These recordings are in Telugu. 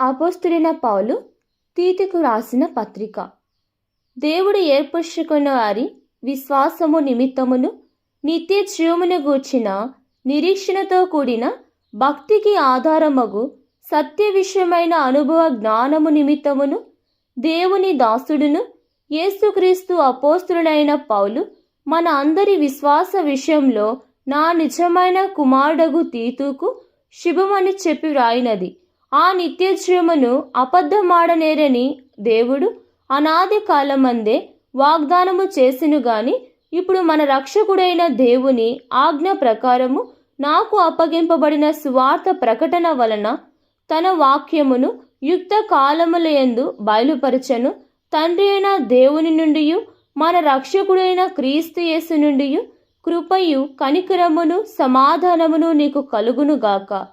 అపోస్తుడైన పౌలు తీతుకు రాసిన పత్రిక. దేవుడు ఏర్పరుచుకున్న వారి విశ్వాసము నిమిత్తమును నిత్య జీవమును గూర్చిన నిరీక్షణతో కూడిన భక్తికి ఆధారమగు సత్య విషయమైన అనుభవ జ్ఞానము నిమిత్తమును దేవుని దాసుడును యేసుక్రీస్తు అపోస్తుడైన పౌలు మన అందరి విశ్వాస విషయంలో నా నిజమైన కుమారుడగు తీతుకు శుభమని చెప్పి వ్రాయినది. ఆ నిత్యశ్రమను అబద్ధమాడనేరని దేవుడు అనాది కాలమందే వాగ్దానము చేసిను గాని ఇప్పుడు మన రక్షకుడైన దేవుని ఆజ్ఞ ప్రకారము నాకు అప్పగింపబడిన స్వార్థ ప్రకటన వలన తన వాక్యమును యుక్త కాలములయందు బయలుపరచను. తండ్రి అయిన దేవుని నుండి మన రక్షకుడైన క్రీస్తు యేసు నుండి కృపయు కనికరమును సమాధానమును నీకు కలుగునుగాక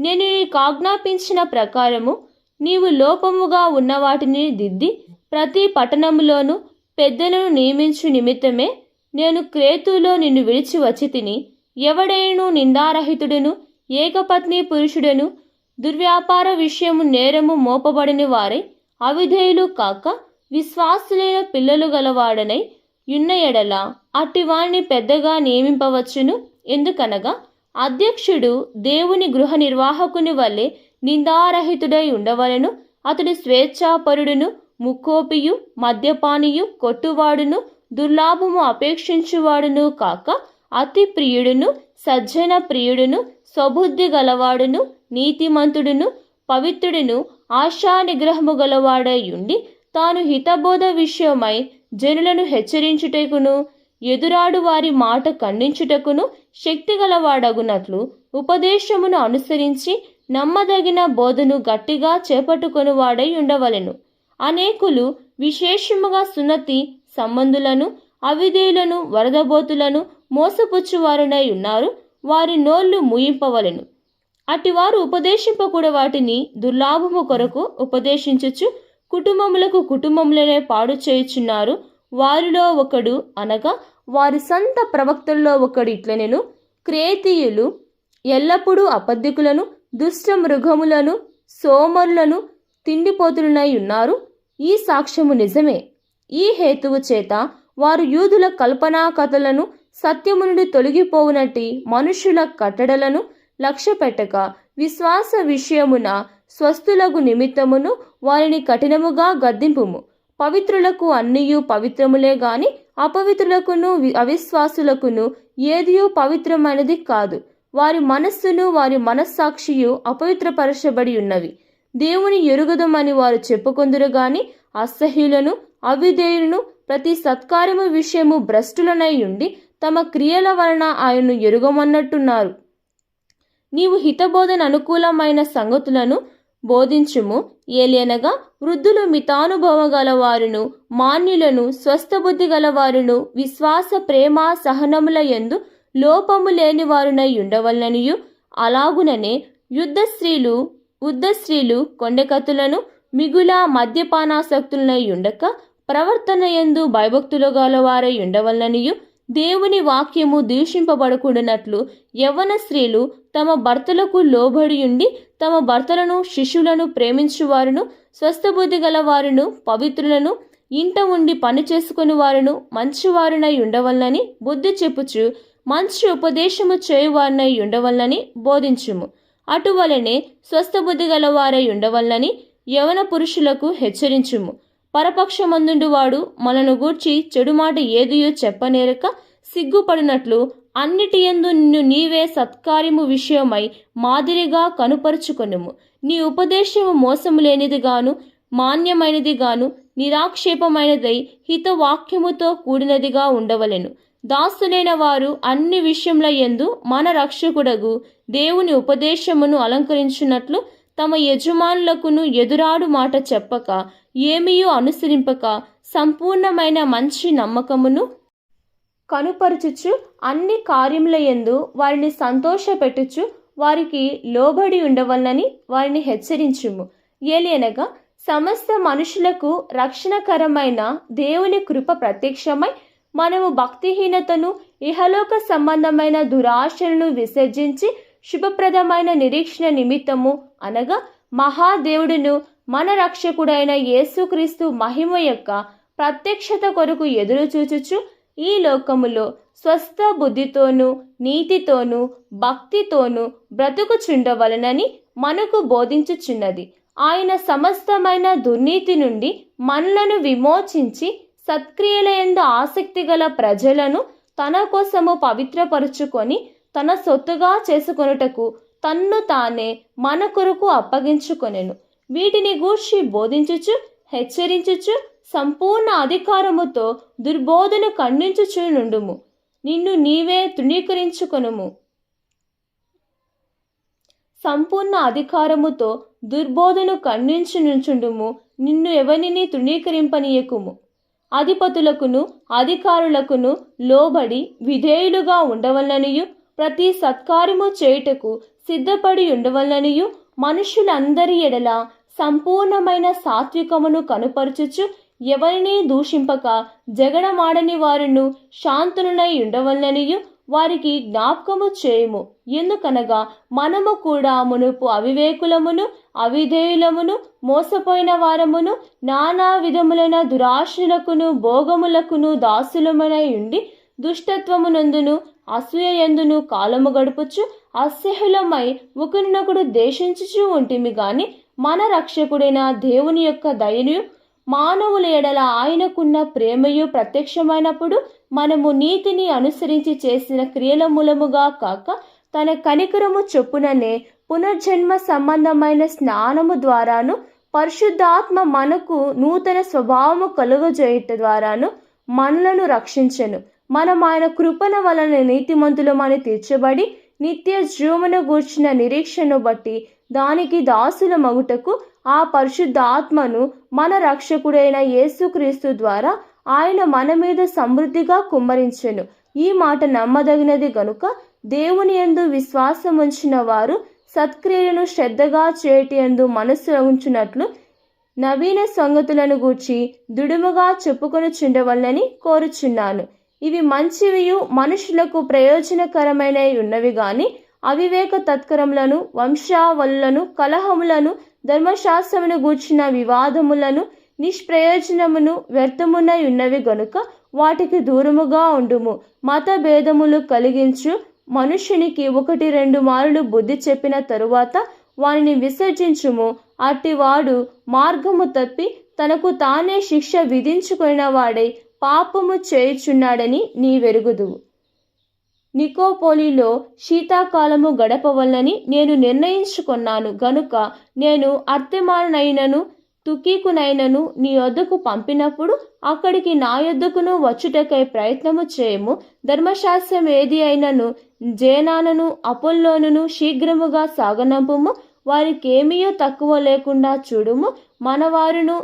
నేను నీకు ఆజ్ఞాపించిన ప్రకారము నీవు లోపముగా ఉన్న వాటిని దిద్ది ప్రతి పట్టణములోను పెద్దలను నియమించు నిమిత్తమే నేను క్రేతులో నిన్ను విడిచి వచ్చి తిని ఎవడైను నిందారహితుడును ఏకపత్ని పురుషుడను దుర్వ్యాపార విషయము నేరము మోపబడిన వారై అవిధేయులు కాక విశ్వాసులైన పిల్లలు గలవాడనై ఉన్న ఎడల అట్టివాణ్ణి పెద్దగా నియమింపవచ్చును. ఎందుకనగా అధ్యక్షుడు దేవుని గృహ నిర్వాహకుని వల్లే నిందారహితుడై ఉండవలను. అతడు స్వేచ్ఛాపరుడును ముక్కోపియు మద్యపానియు కొట్టువాడును దుర్లాభము అపేక్షించువాడును కాక అతి ప్రియుడును సజ్జన ప్రియుడును స్వబుద్ధి గలవాడును నీతిమంతుడును పవిత్రుడును ఆశా నిగ్రహము గలవాడై ఉండి తాను హితబోధ విషయమై జనులను హెచ్చరించుటకును. ఎదురాడు వారి మాట ఖండించుటకును శక్తిగలవాడగునట్లు ఉపదేశమును అనుసరించి నమ్మదగిన బోధను గట్టిగా చేపట్టుకొనువాడై ఉండవలెను. అనేకులు విశేషముగా సున్నతి సంబంధులను అవిధేయులను వరదబోతులను మోసపుచ్చువారునై ఉన్నారు. వారి నోళ్ళు ముయింపవలెను. అటివారు ఉపదేశింపకూడ వాటిని దుర్లాభము కొరకు ఉపదేశించచ్చు కుటుంబములకు కుటుంబములనే పాడు చేయుచున్నారు. వారిలో ఒకడు అనగా వారి సొంత ప్రవక్తల్లో ఒకడు ఇట్లనెను క్రేతీయులు ఎల్లప్పుడూ అబద్ధికులను దుష్ట మృగములను సోమరులను తిండిపోతులనై ఉన్నారు. ఈ సాక్ష్యము నిజమే. ఈ హేతువు చేత వారు యూదుల కల్పనా కథలను సత్యము నుండి తొలగిపోవునట్టి మనుషుల కట్టడలను లక్ష్య పెట్టక విశ్వాస విషయమున స్వస్థులకు నిమిత్తమును వారిని కఠినముగా గద్దింపుము. పవిత్రులకు అన్నియు పవిత్రములే గాని అపవిత్రులకును వి- అవిశ్వాసులకును ఏదియూ పవిత్రమైనది కాదు. వారి మనస్సును వారి మనస్సాక్షియు అపవిత్రపరచబడి ఉన్నవి. దేవుని ఎరుగదమని వారు చెప్పుకొందురు గాని అసహ్యులను అవిధేయులను ప్రతి సత్కార్యము విషయము భ్రష్టులనై ఉండి తమ క్రియల వలన ఆయన్ను ఎరుగమన్నట్టున్నారు. నీవు హితబోధన అనుకూలమైన సంగతులను బోధించుము. ఏలేనగా వృద్ధులు మితానుభవ గలవారును మాన్యులను స్వస్థబుద్ధి గలవారును విశ్వాస ప్రేమ సహనముల యందు లోపము లేని వారునై ఉండవలననియు. అలాగుననే యుద్ధ స్త్రీలు ఉద్ద స్త్రీలు కొండెకత్తులను మిగుల మద్యపానాసక్తులనై ఉండక ప్రవర్తన యందు భయభక్తులు గలవారై ఉండవలననియు. దేవుని వాక్యము దూషింపబడకుండానట్లు యవ్వన స్త్రీలు తమ భర్తలకు లోబడియుండి తమ భర్తలను శిష్యులను ప్రేమించువారును స్వస్థబుద్ధి గలవారును పవిత్రులను ఇంట ఉండి పని చేసుకుని వారును మంచివారునై ఉండవలనని బుద్ధి చెప్పుచు మంచి ఉపదేశము చేయువారినై ఉండవలనని బోధించుము. అటువలనే స్వస్థబుద్ధి గలవారై ఉండవలనని యవన పురుషులకు హెచ్చరించుము. పరపక్షమందుండువాడు మనను గూర్చి చెడు మాట ఏదియో చెప్పనేరక సిగ్గుపడినట్లు అన్నిటి యందు నిన్ను నీవే సత్కార్యము విషయమై మాదిరిగా కనుపరుచుకొనుము. నీ ఉపదేశము మోసము లేనిదిగాను మాన్యమైనదిగాను నిరాక్షేపమైనదై హితవాక్యముతో కూడినదిగా ఉండవలెను. దాసులైన వారు అన్ని విషయముల యందు మన రక్షకుడగు దేవుని ఉపదేశమును అలంకరించినట్లు తమ యజమానులకును ఎదురాడు మాట చెప్పక ఏమీయూ అనుసరింపక సంపూర్ణమైన మంచి నమ్మకమును కనుపరుచుచు అన్ని కార్యముల యందు వారిని సంతోషపెట్టుచు వారికి లోబడి ఉండవలనని వారిని హెచ్చరించుము. ఏలియనగా సమస్త మనుషులకు రక్షణకరమైన దేవుని కృప ప్రత్యక్షమై మనము భక్తిహీనతను ఇహలోక సంబంధమైన దురాశలను విసర్జించి శుభప్రదమైన నిరీక్షణ నిమిత్తము అనగా మహాదేవుడును మన రక్షకుడైన యేసుక్రీస్తు మహిమ యొక్క ప్రత్యక్షత కొరకు ఎదురు చూచుచు ఈ లోకములో స్వస్థ బుద్ధితోనూ నీతితోనూ భక్తితోనూ బ్రతుకుచుండవలనని మనకు బోధించుచున్నది. ఆయన సమస్తమైన దుర్నీతి నుండి మనలను విమోచించి సత్క్రియల యందు ఆసక్తి గల ప్రజలను తన కోసము పవిత్రపరుచుకొని తన సొత్తుగా చేసుకొనుటకు తన్ను తానే మన కొరకు అప్పగించుకొనెను. వీటిని గూర్చి బోధించుచు హెచ్చరించుచు సంపూర్ణ అధికారముతో దుర్బోధన ఖండించుచు నుండుము. నిన్ను నీవే తృణీకరించుకొనుము. సంపూర్ణ అధికారముతో దుర్బోధను ఖండించునుచుండుము నిన్ను ఎవరిని తృణీకరింపనీయకుము. అధిపతులకును అధికారులకును లోబడి విధేయులుగా ఉండవలననియు ప్రతి సత్కార్యము చేయుటకు సిద్ధపడి ఉండవలననియు మనుషులందరి ఎడల సంపూర్ణమైన సాత్వికమును కనుపరుచుచు ఎవరినీ దూషింపక జగడమాడని వారును శాంతులనై ఉండవలననియు వారికి జ్ఞాపకము చేయము. ఎందుకనగా మనము కూడా మునుపు అవివేకులమును అవిధేయులమును మోసపోయిన వారమును నానా విధములైన దురాశలకును భోగములకును దాసులమునై ఉండి దుష్టత్వమునందును అసూయ ఎందును కాలము గడుపుచు అసహ్యులమై ఒకరినొకడు దేశించుచూ ఉంటిమి గాని మన రక్షకుడైన దేవుని యొక్క దయను మానవుల ఎడల ఆయనకున్న ప్రేమయు ప్రత్యక్షమైనప్పుడు మనము నీతిని అనుసరించి చేసిన క్రియల మూలముగా కాక తన కనికరము చొప్పుననే పునర్జన్మ సంబంధమైన స్నానము ద్వారాను పరిశుద్ధాత్మ మనకు నూతన స్వభావము కలుగజేయుట ద్వారాను మనలను రక్షించను. మనం ఆయన కృపణ వలన నీతిమంతులమని తీర్చబడి నిత్య జీవమును గూర్చిన నిరీక్షను బట్టి దానికి దాసుల మగుటకు ఆ పరిశుద్ధ ఆత్మను మన రక్షకుడైన యేసుక్రీస్తు ద్వారా ఆయన మన మీద సమృద్ధిగా కుమ్మరించెను. ఈ మాట నమ్మదగినది గనుక దేవుని యందు విశ్వాసం ఉంచిన వారు సత్క్రియలను శ్రద్ధగా చేయటి యందు మనస్సు ఉంచునట్లు నవీన సంగతులను గూర్చి దుడుముగా చెప్పుకొని చుండవల్లని కోరుచున్నాను. ఇవి మంచివియు మనుషులకు ప్రయోజనకరమైన ఉన్నవి గాని అవివేక తత్కరములను వంశావళులను కలహములను ధర్మశాస్త్రమును గూర్చిన వివాదములను నిష్ప్రయోజనమును వ్యర్థమునై ఉన్నవి గనుక వాటికి దూరముగా ఉండుము. మత భేదములు కలిగించు మనుషునికి ఒకటి రెండు మారులు బుద్ధి చెప్పిన తరువాత వానిని విసర్జించుము. అట్టివాడు మార్గము తప్పి తనకు తానే శిక్ష విధించుకున్న వాడై పాపము చేయుచున్నాడని నీ వెరుగుదు నికోపోలిలో శీతాకాలము గడపవల్లని నేను నిర్ణయించుకున్నాను. గనుక నేను అర్తిమానైనను తుకీకునైనను నీ యొద్దకు పంపినప్పుడు అక్కడికి నా యొద్దకును వచ్చుటకై ప్రయత్నము చేయము. ధర్మశాస్త్రం ఏది అయినను జేనానను అపోల్లోనును శీఘ్రముగా సాగనంపుము. వారికేమీయో తక్కువ లేకుండా చూడుము. మనవారును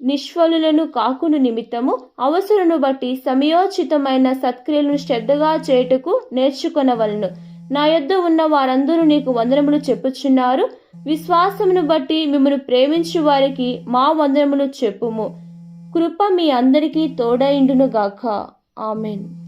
నిష్ఫలులను కాకును నిమిత్తము అవసరను బట్టి సమయోచితమైన సత్క్రియలను శ్రద్ధగా చేయుటకు నేర్చుకొనవలను. నా యొద్ద ఉన్న వారందరూ నీకు వందనములు చెప్పుచున్నారు. విశ్వాసమును బట్టి మిమ్మల్ని ప్రేమించు వారికి మా వందనములు చెప్పుము. కృప మీ అందరికీ తోడైండునుగాక. ఆమెన్.